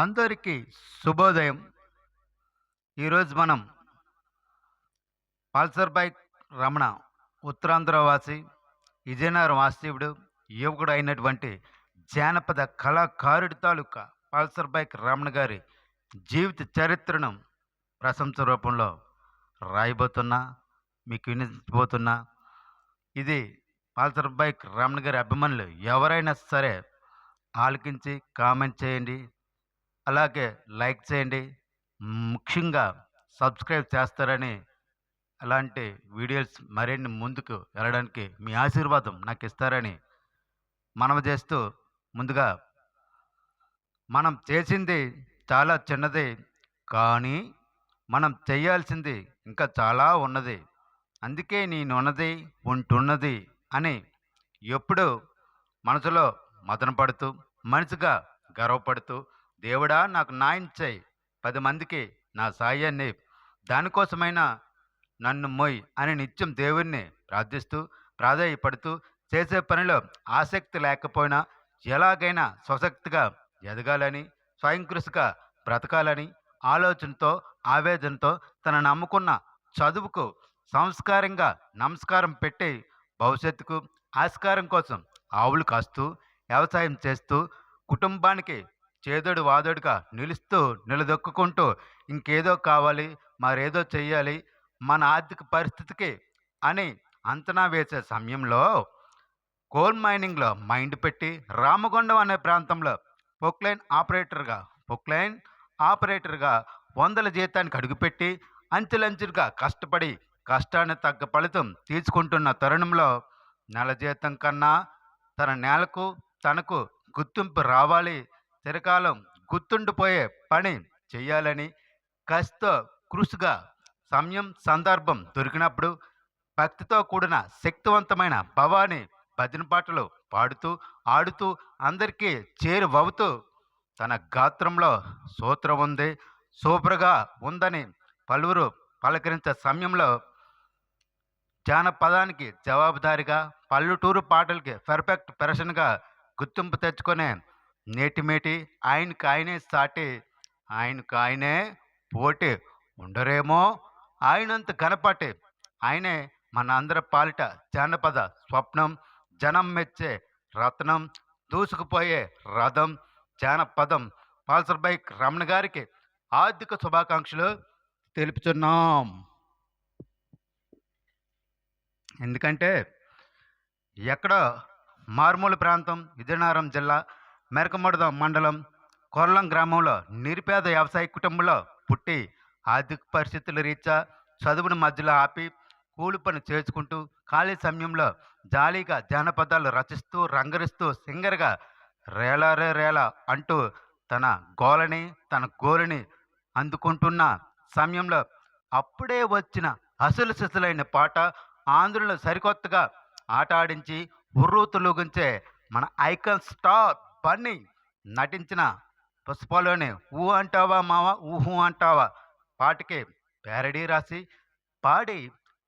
అందరికీ శుభోదయం. ఈరోజు మనం పల్సర్ బైక్ రమణ ఉత్తరాంధ్ర వాసి విజయనగరం వాస్తవుడు యువకుడు అయినటువంటి జానపద కళాకారుడి తాలూకా పల్సర్ బైక్ రమణ గారి జీవిత చరిత్రను ప్రశంస రూపంలో రాయబోతున్నా మీకు వినిపోతున్నా ఇది పల్సర్ బైక్ రమణ గారి అభిమానులు ఎవరైనా సరే ఆలకించి కామెంట్ చేయండి. అలాగే లైక్ చేయండి. ముఖ్యంగా సబ్స్క్రైబ్ చేస్తారని అలాంటి వీడియోస్ మరిన్ని ముందుకు వెళ్ళడానికి మీ ఆశీర్వాదం నాకు ఇస్తారని మనవి చేస్తూ ముందుగా మనం చేసింది చాలా చిన్నది కానీ మనం చేయాల్సింది ఇంకా చాలా ఉన్నది. అందుకే నేనున్నది ఉంటున్నది అని ఎప్పుడు మనసులో మదనపడుతూ మనిషిగా మనసుగా గర్వపడుతూ దేవుడా నాకు న్యాయం చేయి. పది మందికి నా సాయాన్ని దానికోసమైనా నన్ను మొయ్ అని నిత్యం దేవుణ్ణి ప్రార్థిస్తూ ప్రాధాయపడుతూ చేసే పనిలో ఆసక్తి లేకపోయినా ఎలాగైనా స్వశక్తిగా ఎదగాలని స్వయంకృషిగా బ్రతకాలని ఆలోచనతో ఆవేదనతో తన నమ్ముకున్న చదువుకు సంస్కారంగా నమస్కారం పెట్టి భవిష్యత్తుకు ఆస్కారం కోసం ఆవులు కాస్తూ వ్యవసాయం చేస్తూ కుటుంబానికి చేదోడు వాదోడుగా నిలుస్తూ నిలదొక్కుంటూ ఇంకేదో కావాలి మరేదో చెయ్యాలి మన ఆర్థిక పరిస్థితికి అని అంచనా వేసే సమయంలో కోల్ మైనింగ్లో మైండ్ పెట్టి రామగుండం అనే ప్రాంతంలో పొక్లైన్ ఆపరేటర్గా పొక్లైన్ ఆపరేటర్గా వందల జీతానికి అడుగుపెట్టి అంచెలంచెలుగా కష్టపడి కష్టాన్ని తగ్గ ఫలితం తీసుకుంటున్న తరుణంలో నెల జీతం కన్నా తన నేలకు తనకు గుర్తింపు రావాలి చిరకాలం గుర్తుండిపోయే పని చేయాలని కసితో కృషిగా సమయం సందర్భం దొరికినప్పుడు భక్తితో కూడిన శక్తివంతమైన భవాని భజన పాటలు పాడుతూ ఆడుతూ అందరికీ చేరువవుతూ తన గాత్రంలో సూత్రం ఉంది సూపర్గా ఉందని పలువురు పలకరించే సమయంలో జానపదానికి జవాబుదారిగా పల్లెటూరు పాటలకి పర్ఫెక్ట్ పెర్సన్గా గుర్తింపు తెచ్చుకునే నేటిమేటి ఆయనకు ఆయనే సాటి ఆయనకు ఆయనే పోటీ ఉండరేమో ఆయనంత కనపాటి ఆయనే మన అందరి పాలిట జానపద స్వప్నం జనం మెచ్చే రత్నం దూసుకుపోయే రథం జానపదం. పాల్సర్ బైక్ రమణ గారికి ఆర్థిక శుభాకాంక్షలు తెలుపుతున్నాం ఎందుకంటే ఎక్కడ మారుమూల ప్రాంతం విజయనగరం జిల్లా మెరకముడద మండలం కొరలం గ్రామంలో నిరుపేద వ్యవసాయ కుటుంబంలో పుట్టి ఆర్థిక పరిస్థితుల రీత్యా చదువును మధ్యలో ఆపి కూలి పని చేసుకుంటూ ఖాళీ సమయంలో జాలీగా జానపదాలు రచిస్తూ రంగరిస్తూ సింగర్గా రేలారే రేలా అంటూ తన గోలని తన గోలని అందుకుంటున్న సమయంలో అప్పుడే వచ్చిన అసలు సిసలైన పాట ఆంధ్రులను సరికొత్తగా ఆట ఆడించి ఉర్రూతులుగుంచే మన ఐకాన్ స్టార్ బన్నీ నటించిన పుష్పలోని ఊ అంటావా మావా ఊహు అంటావా పాటకి పేరడీ రాసి పాడి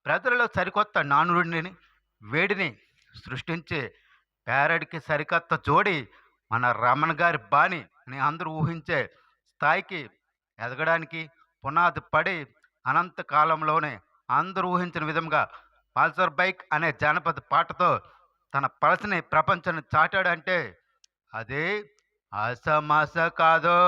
ప్రజలలో సరికొత్త నానుడిని వేడిని సృష్టించి పేరడికి సరికొత్త జోడి మన రమణ గారి బాణి అని అందరూ ఊహించే స్థాయికి ఎదగడానికి పునాది పడి అనంత కాలంలోనే అందరూ ఊహించిన విధంగా పల్సర్ బైక్ అనే జానపద పాటతో తన పలసని ప్రపంచాన్ని చాటాడంటే అది ఆసమాస కాదు